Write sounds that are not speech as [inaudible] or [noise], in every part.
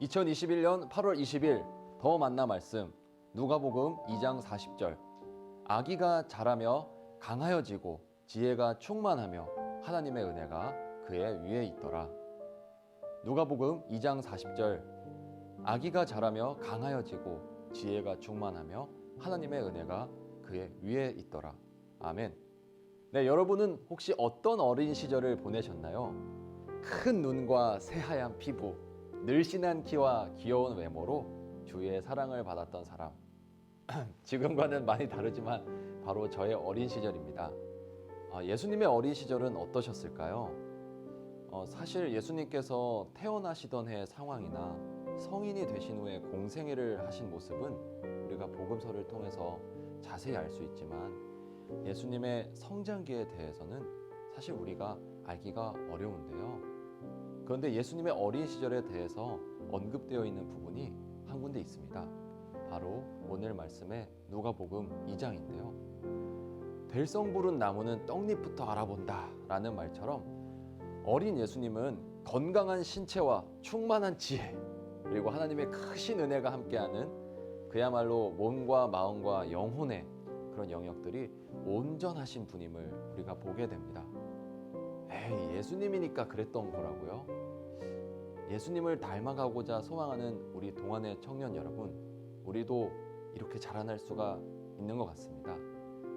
2021년 8월 20일 더 만나 말씀 누가복음 2장 40절 아기가 자라며 강하여지고 지혜가 충만하며 하나님의 은혜가 그의 위에 있더라. 누가복음 2장 40절 아기가 자라며 강하여지고 지혜가 충만하며 하나님의 은혜가 그의 위에 있더라. 아멘. 네, 여러분은 혹시 어떤 어린 시절을 보내셨나요? 큰 눈과 새하얀 피부, 늘씬한 키와 귀여운 외모로 주의 사랑을 받았던 사람. [clears throat] 지금과는 많이 다르지만 바로 저의 어린 시절입니다. 아, 예수님의 어린 시절은 어떠셨을까요? 어, 사실 예수님께서 태어나시던 해 상황이나 성인이 되신 후에 공생애를 하신 모습은 우리가 복음서를 통해서 자세히 알 수 있지만 예수님의 성장기에 대해서는 사실 우리가 알기가 어려운데요. 그런데 예수님의 어린 시절에 대해서 언급되어 있는 부분이 한 군데 있습니다. 바로 오늘 말씀의 누가복음 2장인데요. 될성 부른 나무는 떡잎부터 알아본다 라는 말처럼 어린 예수님은 건강한 신체와 충만한 지혜 그리고 하나님의 크신 은혜가 함께하는 그야말로 몸과 마음과 영혼의 그런 영역들이 온전하신 분임을 우리가 보게 됩니다. 에이, 예수님이니까 그랬던 거라고요? 예수님을 닮아가고자 소망하는 우리 동안의 청년 여러분, 우리도 이렇게 자라날 수가 있는 것 같습니다.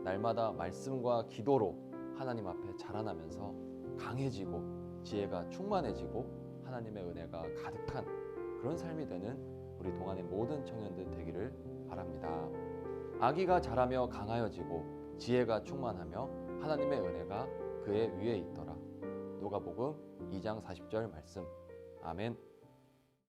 날마다 말씀과 기도로 하나님 앞에 자라나면서 강해지고 지혜가 충만해지고 하나님의 은혜가 가득한 그런 삶이 되는 우리 동안의 모든 청년들 되기를 바랍니다. 아기가 자라며 강하여지고 지혜가 충만하며 하나님의 은혜가 그의 위에 있더라. 누가복음 2장 40절 말씀. 아멘.